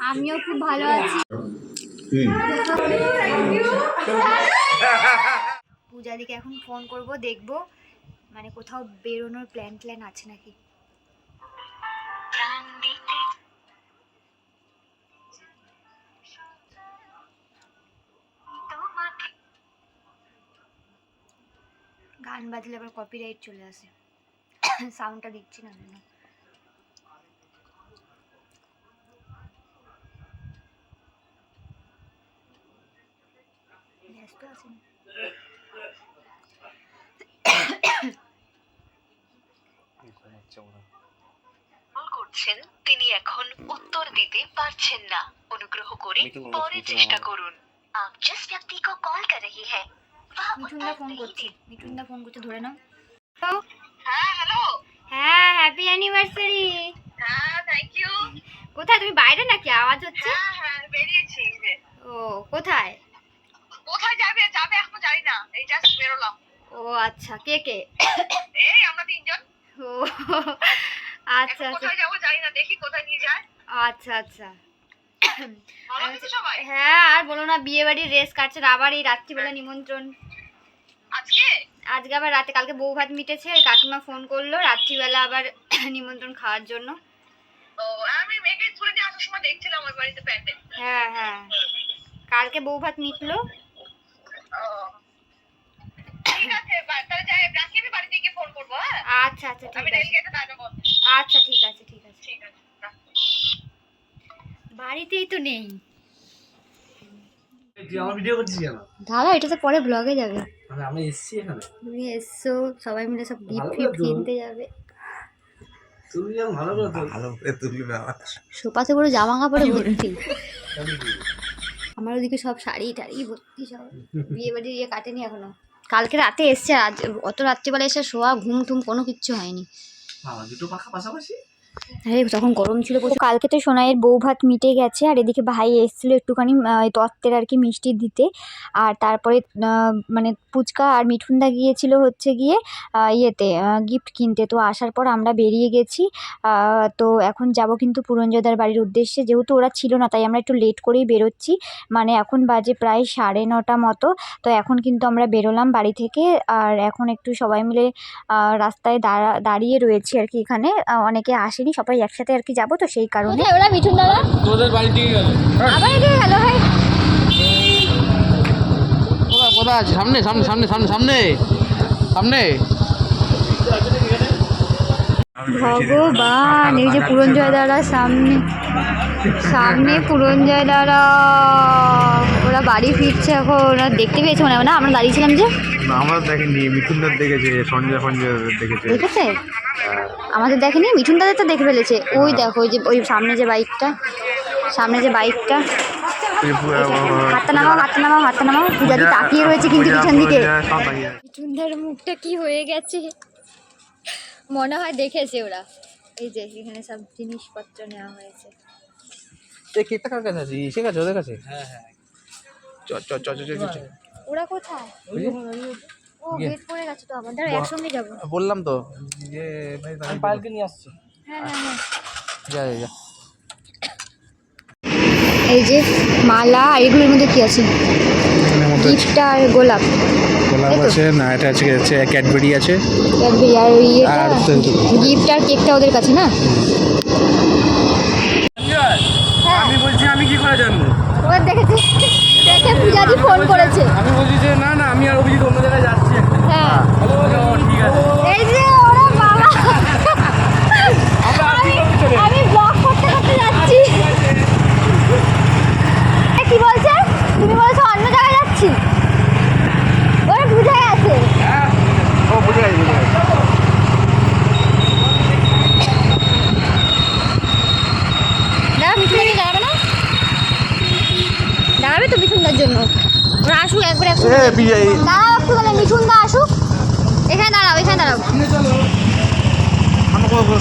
আমিও খুব ভালো আছি। পূজাদিকে এখন ফোন করব দেখব মানে কোথাও বেরোনোর প্ল্যান ট্ল্যান আছে নাকি? গান বাজলে আবার কপিরাইট চলে আসে। সাউন্ডটা দিচ্ছি না ব্যস্ত আছেন কল করছেন তিনি এখন উত্তর দিতে পারছেন না অনুগ্রহ করে মিঠুন বলো, পরে মিঠুন চেষ্টা আমার। করুন आप जिस व्यक्ति को कॉल कर रही है वह মিঠুনদা उत्तर ফোন नहीं করছে दे- মিঠুনদা ফোন করছে ধরে নাও হ্যালো হ্যাঁ হ্যালো হ্যাঁ হ্যাপি অ্যানিভার্সারি হ্যাঁ থ্যাংক ইউ কোথায় তুমি বাইরে নাকি আওয়াজ হচ্ছে হ্যাঁ হ্যাঁ বেরিয়েছি এই যে। ও কোথায় কোথায় যাবে যাবে এখন জানি না। এই জাস্ট বেরোলাম। ও আচ্ছা কে কে? এই আমরা তিনজন। ও আচ্ছা আচ্ছা। কোথায় যাব জানি না দেখি কোথায় নিয়ে যায়। আচ্ছা আচ্ছা। হ্যাঁ আর বলো না বিয়ে বাড়ির রেস কাটছে আবার এই রাত্রিবেলা নিমন্ত্রণ। আজকে? আজকে আবার রাতে কালকে বউ ভাত মিটেছে কাকিমা ফোন করল রাত্রিবেলা আবার নিমন্ত্রণ খাওয়ার জন্য। ও আমি মেয়েকে তুলে নিয়ে আসার সময় দেখছিলাম ওই বাড়িতে প্যান্ডেল। হ্যাঁ হ্যাঁ। কালকে বউ ভাত মিটলো ও ঠিক আছে বা- রাখি আমি বাড়িতে গিয়ে ফোন করব হ্যাঁ? আচ্ছা আচ্ছা ঠিক আছে। আচ্ছা ঠিক আছে ঠিক আছে। ঠিক আছে বাড়িতেই তো নেই। দাদা এটা তো পরে ব্লগে যাবে। মানে এসছি এখানে। তুমি এসছো সবাই মিলে সব গিফট ফিফট কিনতে যাবে। তুমি ভালো করে ভালো করে তুলবে আমার সোপাতে পুরো জামা কাপড়ে ভর্তি। আমার ওদিকে সব শাড়ি টাড়ি ভর্তি সব। বিয়ে বাড়ির ইয়ে কাটেনি এখনও। কালকে রাতে এসছে, আজ অত রাত্রিবেলা এসে শোয়া ঘুম টুম কোনো কিচ্ছু হয়নি। দুটো পাখা পাশাপাশি? আরে তখন গরম ছিল কালকে তো সোনাইয়ের বউ ভাত মিটে গেছে, আর এদিকে ভাই এসেছিল একটুখানি তত্ত্বের আর কি মিষ্টি দিতে। আর তারপরে মানে পুচকা আর মিঠুনদা গিয়েছিল হচ্ছে গিয়ে ইয়েতে গিফট কিনতে। তো আসার পর আমরা বেরিয়ে গেছি তো এখন যাব কিন্তু পুরঞ্জয়দার বাড়ির উদ্দেশ্যে। যেহেতু ওরা ছিল না, তাই আমরা একটু লেট করেই বেরোচ্ছি। মানে এখন বাজে প্রায় সাড়ে নটা মতো, তো এখন কিন্তু আমরা বেরোলাম বাড়ি থেকে। আর এখন একটু সবাই মিলে রাস্তায় দাঁড়া, দাঁড়িয়ে রয়েছি আর কি এখানে। অনেকে আসেনি সবাই একসাথে আর কি যাব তো সেই কারণে। ওরা মিঠুন দাদা? তোদের বাড়ি গেল? আবার এদিকে গেল ভাই। কোথায় কোথায়? আছে সামনে সামনে সামনে সামনে সামনে। সামনে। ভগবান এই যে পুরঞ্জয় দাদা সামনে সামনে পুরঞ্জয় দাদা। ওরা বাড়ি ফিরছে এখন ওরা দেখতে পেয়েছে মনে হয় না? আমরা দাঁড়িয়েছিলাম যে। না আমরা দেখিনি দেখেছে সঞ্জয় ফঞ্জয় দেখেছে। দেখেছে? আমাদের দেখেনি মিঠুন দাদা তো দেখে ফেলেছে। ওই দেখো ওই যে ওই সামনে যে বাইকটা সামনে যে বাইকটা। হাতটা নামাও হাতটা নামাও হাতটা নামাও পূজাদি তাকিয়ে রয়েছে কিন্তু পিছন দিকে। মিঠুনদার মুখটা কি হয়ে গেছে? মনে হয় দেখেছে ওরা। এই যে এখানে সব জিনিসপত্র নেওয়া হয়েছে। কেকটা কার কাছে আছে? ওদের কাছে? হ্যাঁ হ্যাঁ। চ চ চ চ চ চ, চ ওরা কোথায়? ও ইয়ে। গেট পড়ে গেছে তো আমাদের একসঙ্গে যাব। বললাম তো। যে আমি পায়েলকে নিয়ে আসছি। হ্যাঁ হ্যাঁ হ্যাঁ। যা যা, এই যে মালা আর এগুলোর মধ্যে কি আছে? গিফট আর গোলাপ। গোলাপ আছে না এটা আছে হচ্ছে ক্যাডবেরি আছে। ক্যাডবেরি আর ওই আর গিফট আর কেকটা ওদের কাছে না? আমি বলছি আমি কি করে জানব? ওরা দেখেছে। দেখে পূজাদি ফোন করেছে। আমি বলছি যে না না আমি আর অভিজিৎ অন্য জায়গায় যাচ্ছি হ্যাঁ। ঠিক আছে। এই যে ওরা বাবা আমি আমি ব্লগ করতে করতে যাচ্ছি এ, কি বলছে তুমি বলছো অন্য জায়গায় যাচ্ছি ওরা বুঝে গেছে ও বুঝে গেছি বুঝে গেছি দাঁড়া মিঠুন দাঁড়িয়ে দাঁড়াবে না দাঁড়াবে তো মিঠুনদার জন্য ওরা আসুক একবার একটু এ বিজয় দাঁড়াও একটু মিঠুন দা আসুক। এখানে দাঁড়াও এখানে দাঁড়াও।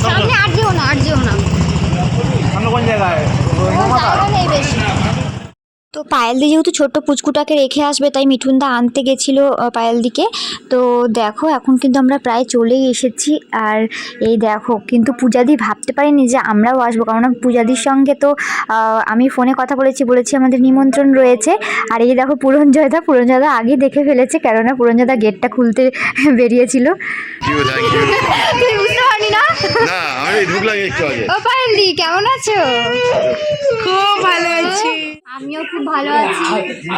সামনে আর যেও না আর যেও না। কোন জায়গায়? নেই বেশি। তো পায়েলদি যেহেতু ছোট্ট পুচকুটাকে রেখে আসবে তাই মিঠুনদা আনতে গেছিল পায়েলদিকে তো দেখো এখন কিন্তু আমরা প্রায় চলেই এসেছি। আর এই দেখো কিন্তু পূজাদি ভাবতে পারিনি যে আমরাও আসব কারণ পূজাদির সঙ্গে তো আমি ফোনে কথা বলেছি বলেছি আমাদের নিমন্ত্রণ রয়েছে। আর এই দেখো পুরঞ্জয়দা পুরঞ্জয়দা আগেই দেখে ফেলেছে কেননা পুরঞ্জয়দা গেটটা খুলতে বেরিয়েছিল। কিউ থ্যাংক ইউ তুই বুঝতে পারলি না? না আমি ঢুকলাম একটু আগে। ও পায়েলদি কেমন আছো? খুব ভালো আছি। আমিও খুব ভালো আছি।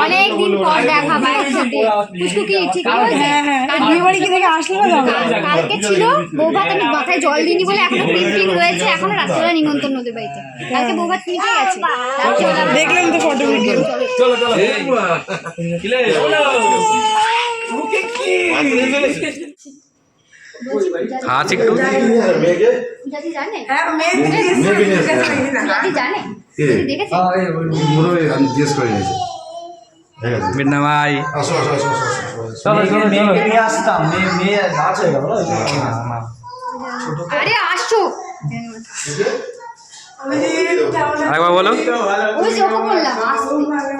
অনেক দিন পর দেখা ভাইয়ের সাথে। পুষ্কু কি ঠিক আছে? হ্যাঁ হ্যাঁ বাড়ি কি থেকে আসলো না কালকে ছিল বৌভাত আমি মাথায় জল দিইনি বলে এখনও প্রিন্টিং রয়েছে এখনও রাত্রেবেলা নিমন্ত্রণ ওদের বাড়িতে। কালকে বৌভাত মিটে গেছে? তারপর চলে দেখলাম তো ফটো ভিডিও আজ একটু পূজাদি জানে? হ্যাঁ আসো চলো চলো চলো। নিয়ে আসতাম মেয়ে মেয়ে গাছ আরে আসছো। আরেকবার বলো। ওই যে ওকে বললাম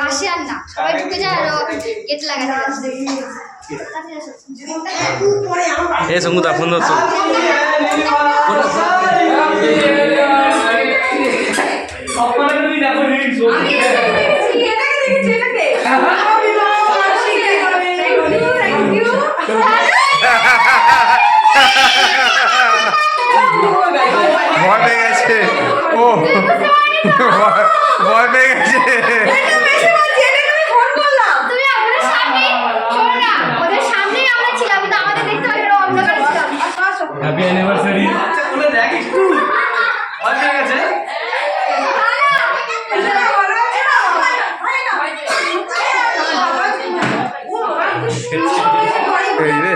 আসে আর না। সবাই ঢুকে যায় আর গেট লাগাতে এ সঙ্গুদা ফোন ধরতো ভয় পেয়ে গেছে। ও ভয় পেয়ে গেছে তুমি আমাদের সামনে শোনো না ওদের সামনেই আমরা ছিলাম কিন্তু আমাদের দেখতে পারি ওরা অন্ধকারে ছিলাম হ্যাপি অ্যানিভার্সারি দেখ একটু ভয় পেয়ে গেছে এই রে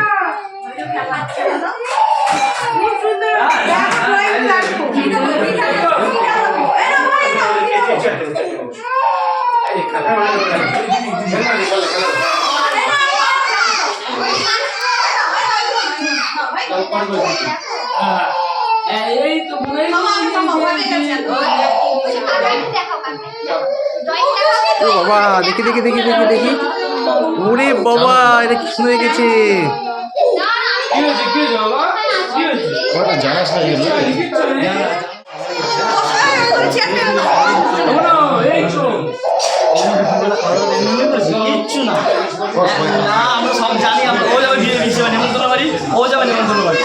এই তো বাবা দেখি দেখি দেখি দেখি দেখি। ওরে বাবা এটা কি সুন্দর গেছে? কটা জানা না আমরা সব জানি আমরা ও যাবে বিয়ে বিয়ে নেমন্তন্ন বাড়ি ও যাবে নেমন্তন্ন বাড়ি।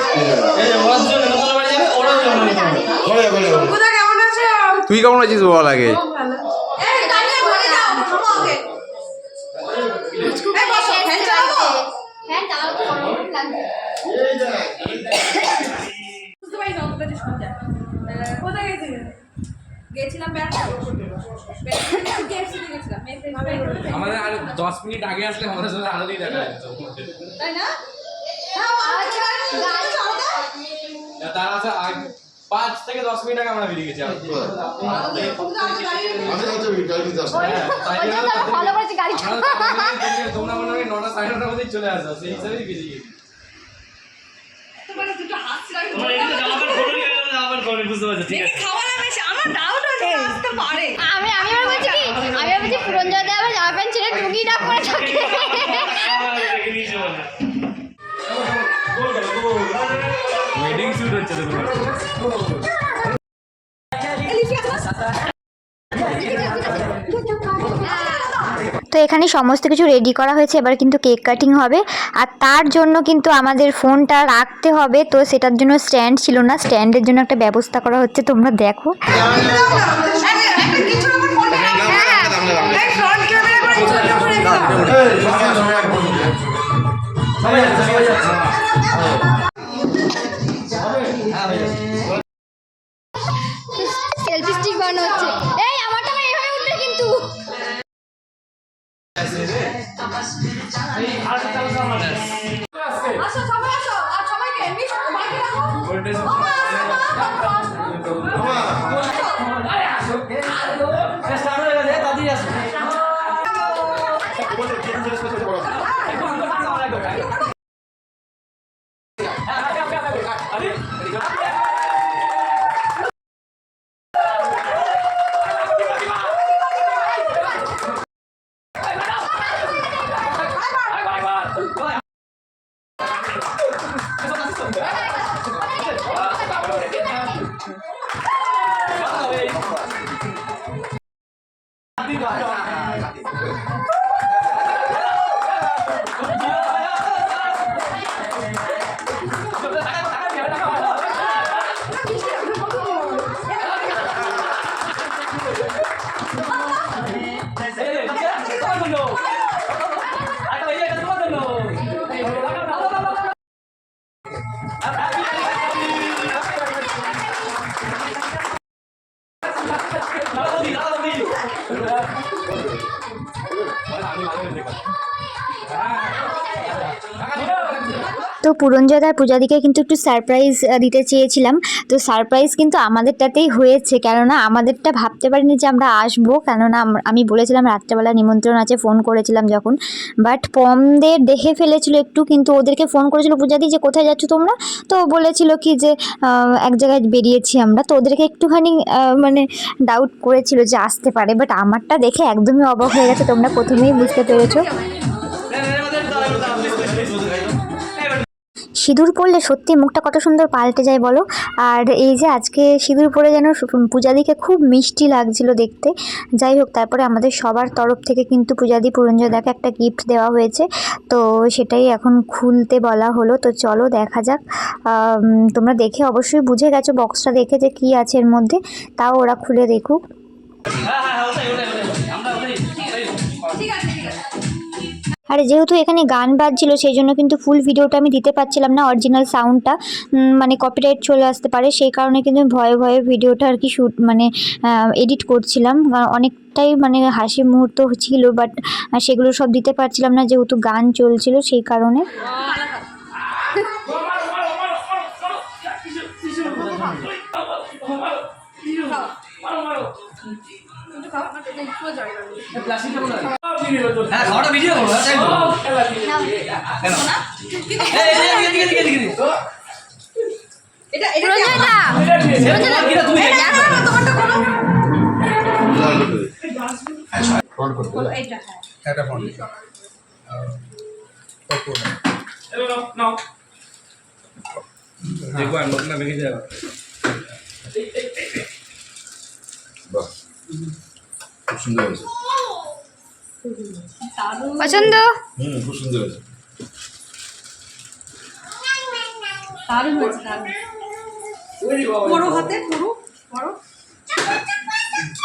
এই যে ওরা দুজন নেমন্তন্ন বাড়ি যাবে ওরাও যাবে নেমন্তন্ন বাড়ি। বলে বলে বলে কোথা কেমন আছো? তুই কেমন আছিস বল আগে? আমাদের আর দশ মিনিট আগে আসলে আমাদের সাথে আলোতেই দেখা যেত তাই না? হ্যাঁ আচ্ছা গাড়ি চালাতে তার আছে আগ- পাঁচ থেকে দশ মিনিট আগে আমরা বেরিয়ে গেছি আর- গাড়ি আমরা তোমরা- মনে হয় নটা সাড়ে নটার মধ্যেই চলে আসো সেই হিসাবেই বেরিয়ে গেছি। আমি আমি বলছি কি? আমি ওয়েডিং শুট হচ্ছে তো তো এখানে সমস্ত কিছু রেডি করা হয়েছে এবার কিন্তু কেক কাটিং হবে। আর তার জন্য কিন্তু আমাদের ফোনটা রাখতে হবে তো সেটার জন্য স্ট্যান্ড ছিল না। স্ট্যান্ডের জন্য একটা ব্যবস্থা করা হচ্ছে তোমরা দেখো। ফ্রন্ট ক্যামেরা করে ছোট করে দাও সেলফি 唉呀你不会一个东西有一 তো পুরঞ্জয়দার পূজাদিকে কিন্তু একটু সারপ্রাইজ দিতে চেয়েছিলাম। তো সারপ্রাইজ কিন্তু আমাদেরটাতেই হয়েছে, কেননা আমাদেরটা ভাবতে পারিনি যে আমরা আসব। কেননা আমি বলেছিলাম, রাত্রেবেলা নিমন্ত্রণ আছে ফোন করেছিলাম যখন। বাট পমদের দেখে ফেলেছিল একটু, কিন্তু ওদেরকে ফোন করেছিল পূজাদি যে, কোথায় যাচ্ছ তোমরা? তো বলেছিল কি যে এক জায়গায় বেরিয়েছি আমরা। তো ওদেরকে একটুখানি মানে ডাউট করেছিল যে, আসতে পারে। বাট আমারটা দেখে একদমই অবাক হয়ে গেছে, তোমরা প্রথমেই বুঝতে পেরেছ। সিঁদুর পরলে সত্যি মুখটা কত সুন্দর পাল্টে যায় বলো? আর এই যে আজকে সিঁদুর পরে যেন পূজাদিকে খুব মিষ্টি লাগছিল দেখতে। যাই হোক, তারপরে আমাদের সবার তরফ থেকে কিন্তু পূজাদি পুরঞ্জয়দাকে একটা গিফট দেওয়া হয়েছে। তো সেটাই এখন খুলতে বলা হলো। তো চলো দেখা যাক। তোমরা দেখে অবশ্যই বুঝে গেছো বক্সটা দেখে যে কী আছে এর মধ্যে। তাও ওরা খুলে দেখুক। হ্যাঁ হ্যাঁ হ্যাঁ ঠিক আছে ঠিক আছে। আর যেহেতু এখানে গান বাজছিল সেই জন্য কিন্তু ফুল ভিডিওটা আমি দিতে পারছিলাম না অরিজিনাল সাউন্ডটা মানে কপিরাইট চলে আসতে পারে সেই কারণে কিন্তু আমি ভয়ে ভয়ে ভিডিওটা আর কি শ্যুট মানে এডিট করছিলাম। কারণ অনেকটাই মানে হাসি মুহূর্ত ছিল বাট সেগুলো সব দিতে পারছিলাম না যেহেতু গান চলছিল সেই কারণে। হ্যাঁ খাওয়াটা ভিডিও করব হ্যাঁ তাই তো কেন এটা এটা না তুমি দেখো। তোমারটা করো ফোন করতে বলো এইটা হ্যাঁ একটা ফোন দেখব আমি না ভেঙে যাবে বাহ খুব সুন্দর হয়েছে পছন্দ? হুম খুব সুন্দর হয়েছে। দারুণ হয়েছে দারুণ। পুরো হাতে পুরো বড়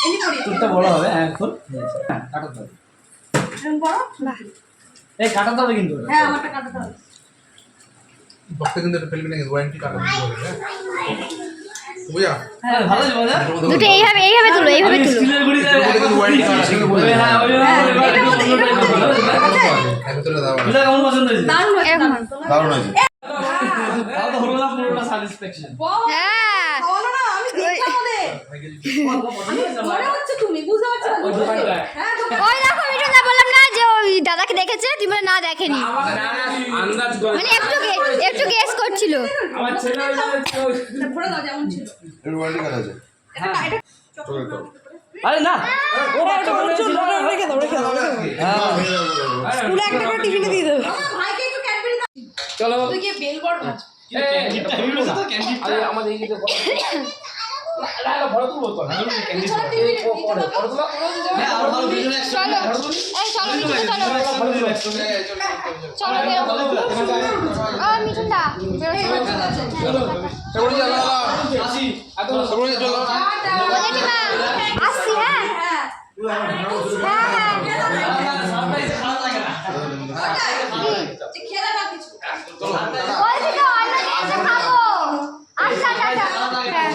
এমনি বড় হবে হ্যাঁ খোল হ্যাঁ, কাটাতে হবে। বড় এই কাটাতে হবে কিন্তু হ্যাঁ আমারটা কাটাতে হবে। না হ্যাঁ হ্যাঁ দুটো এইভাবে এইভাবে তুলো এইভাবে তুলো। ওই হ্যাঁ দাও কেমন পছন্দ হয়েছে? দারুণ হয়েছে হ্যাঁ। ওই। হ্যাঁ দেখো বললাম না যে ওই দাদাকে দেখেছে তুমি বলে না দেখেনি। মানে একটু একটু গেস করছিল। আমার ছেলে ভরে দাও যেমন ছিল। এর ওয়ারেন্টি কার্ড আছে। এটা এটা চলে তো আরে না! ওটা ওটা রেখে দাও রেখে দাও। স্কুলে একটা করে টিফিনে দিয়ে দেবে। ভাইকে একটু ক্যাডবেরি চলো। তুই গিয়ে বেল বড় না আমাদের এই যে বড় তুলবো তো হ্যাঁ ক্যান্ডি ছোট টিফিনে পরে পরে তুলো হ্যাঁ আর ভালো ভিডিও চলো এই চলো মিঠুন দা, চলো চলো বেরো ও মিঠুন দা বেরো সবুজ চলো আসি এত সবুজ চলো জেঠিমা আসছি হ্যাঁ হ্যাঁ হ্যাঁ হ্যাঁ সারপ্রাইজ খারাপ লাগে না যে খেলে না কিছু বলছি তো অন্য জিনিসটা খাব আচ্ছা টাটা হ্যাঁ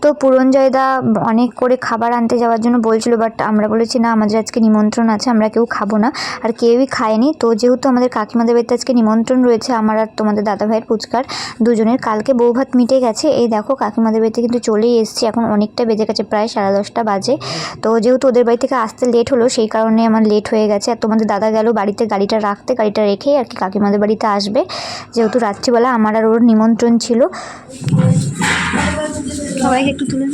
তো পুরঞ্জয়দা অনেক করে খাবার আনতে যাওয়ার জন্য বলছিল বাট আমরা বলেছি, না, আমাদের আজকে নিমন্ত্রণ আছে, আমরা কেউ খাব না। আর কেউই খায়নি। তো যেহেতু আমাদের কাকিমাদের বাড়িতে আজকে নিমন্ত্রণ রয়েছে, আমার আর তোমাদের দাদা ভাইয়ের পুচকার দুজনের, কালকে বউ ভাত মিটে গেছে। এই দেখো, কাকিমাদের বাড়িতে কিন্তু চলেই এসেছি। এখন অনেকটা বেজে গেছে, প্রায় সাড়ে দশটা বাজে। তো যেহেতু ওদের বাড়ি থেকে আসতে লেট হলো, সেই কারণে আমার লেট হয়ে গেছে। আর তোমাদের দাদা গেল বাড়িতে গাড়িটা রাখতে, গাড়িটা রেখেই আর কি কাকিমাদের বাড়িতে আসবে। যেহেতু রাত্রিবেলা আমার আর ওর নিমন্ত্রণ ছিল। সবাইকে একটু তুলে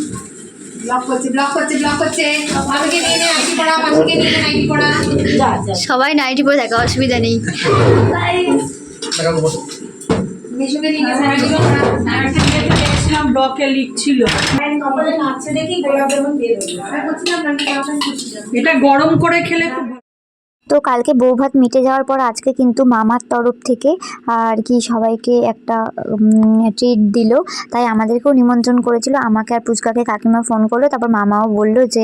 সবাই নাইটি পরে থাকে অসুবিধা নেই। এটা গরম করে খেলে খুব। তো কালকে বউ ভাত মিটে যাওয়ার পর আজকে কিন্তু মামার তরফ থেকে আর কি সবাইকে একটা ট্রিট দিল। তাই আমাদেরকেও নিমন্ত্রণ করেছিল। আমাকে আর পুচকাকে কাকিমা ফোন করল। তারপর মামাও বলল যে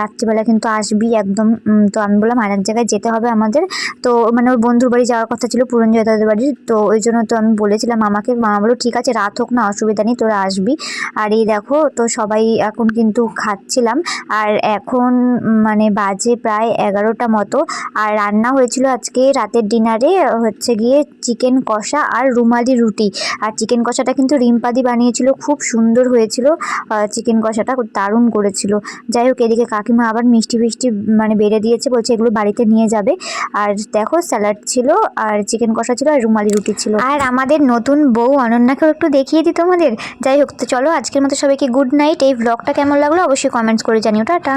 রাত্রিবেলা কিন্তু আসবি একদম। তো আমি বললাম আর এক জায়গায় যেতে হবে আমাদের। তো মানে ওর বন্ধুর বাড়ি যাওয়ার কথা ছিল পুরঞ্জয় দাদের বাড়ি তো ওই জন্য তো আমি বলেছিলাম মামাকে। মামা বলল, ঠিক আছে, রাত হোক না, অসুবিধা নেই, তোরা আসবি। আর এই দেখো, তো সবাই এখন কিন্তু খাচ্ছিলাম। আর এখন মানে বাজে প্রায় এগারোটা মতো। আর রান্না হয়েছিল আজকে রাতের ডিনারে, হচ্ছে গিয়ে চিকেন কষা আর রুমালি রুটি। আর চিকেন কষাটা কিন্তু রিম্পাদি বানিয়েছিল, খুব সুন্দর হয়েছিল চিকেন কষাটা দারুণ করেছিল। যাই হোক, এদিকে কাকিমা আবার মিষ্টি ফিষ্টি মানে বেড়ে দিয়েছে, বলছে এগুলো বাড়িতে নিয়ে যাবে। আর দেখো, স্যালাড ছিল, আর চিকেন কষা ছিল, আর রুমালি রুটি ছিল। আর আমাদের নতুন বউ অনন্যাকেও একটু দেখিয়ে দিই তোমাদের। যাই হোক, তো চলো, আজকের মতো সবাইকে গুড নাইট এই ব্লগটা কেমন লাগল, অবশ্যই কমেন্টস করে জানিও। টাটা।